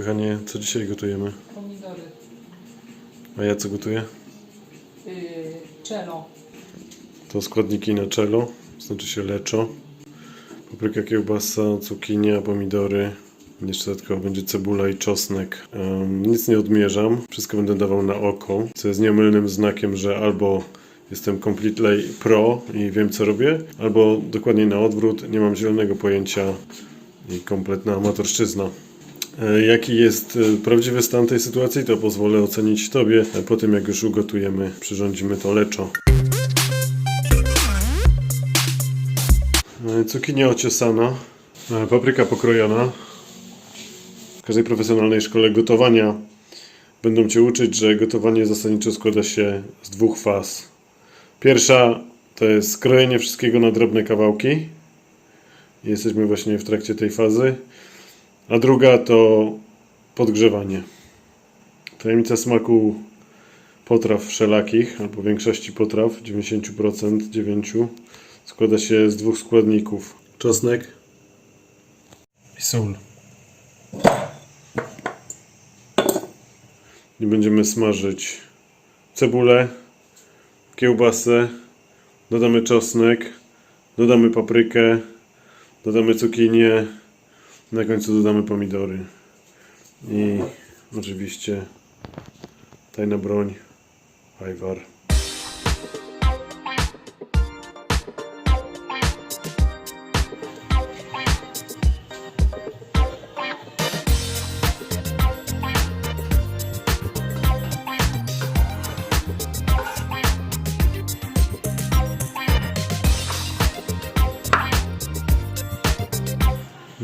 Kochanie, co dzisiaj gotujemy? Pomidory. A ja co gotuję? Yy, czelo. To składniki na czelo, znaczy się leczo. Papryka, kiełbasa, cukinia, pomidory. Jeszcze dodatkowo będzie cebula i czosnek. Em, nic nie odmierzam, wszystko będę dawał na oko, co jest nieomylnym znakiem, że albo jestem completely pro i wiem co robię, albo dokładnie na odwrót, nie mam zielonego pojęcia i kompletna amatorszczyzna. E, Jaki jest e, prawdziwy stan tej sytuacji, to pozwolę ocenić Tobie e, po tym, jak już ugotujemy, przyrządzimy to leczo. Cukinia ociosana, papryka pokrojona. W każdej profesjonalnej szkole gotowania będą Cię uczyć, że gotowanie zasadniczo składa się z dwóch faz. Pierwsza to jest krojenie wszystkiego na drobne kawałki. Jesteśmy właśnie w trakcie tej fazy. A druga to podgrzewanie. Tajemnica smaku potraw wszelakich, albo większości potraw, 90%, 9, składa się z dwóch składników. Czosnek i sól. I będziemy smażyć cebulę, kiełbasę, dodamy czosnek, dodamy paprykę, dodamy cukinię, na końcu dodamy pomidory. I oczywiście tajna broń, ajwar.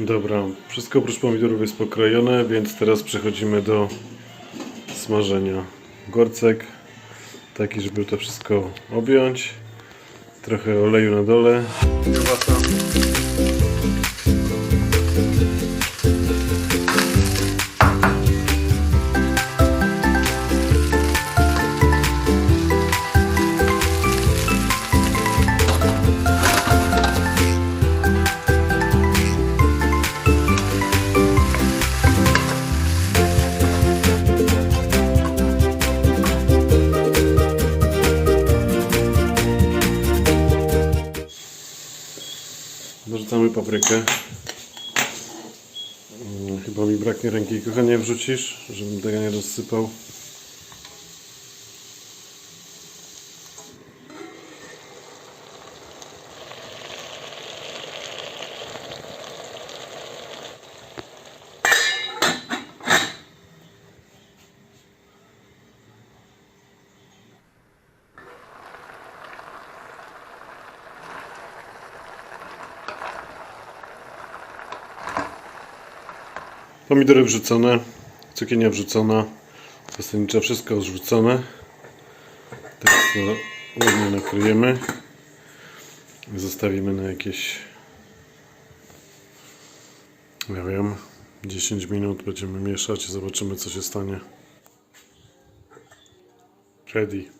Dobra, wszystko oprócz pomidorów jest pokrojone, więc teraz przechodzimy do smażenia. Gorcek taki, żeby to wszystko objąć. Trochę oleju na dole. Dorzucamy paprykę. Mm, Chyba mi braknie ręki. Kochanie, wrzucisz, żebym tego nie rozsypał. Pomidory wrzucone, cukinia wrzucona, zasadniczo wszystko zrzucone. Teraz to ładnie nakryjemy. Zostawimy na jakieś, nie wiem, 10 minut. Będziemy mieszać i zobaczymy co się stanie. Ready.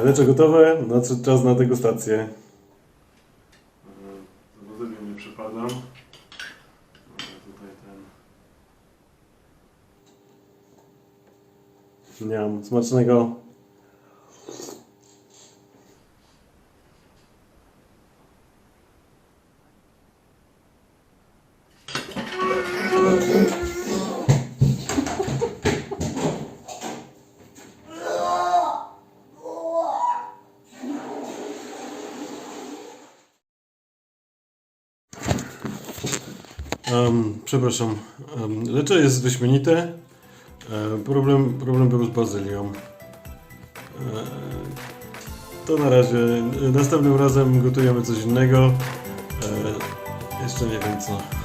Lecze gotowe, nadszedł czas na degustację. Wodzeniu nie przepadam. Tutaj ten... Miam. Smacznego. Em, przepraszam. Um, lecze jest wyśmienite. E, problem, problem był z bazylią. To na razie. Następnym razem gotujemy coś innego. E, Jeszcze nie wiem co.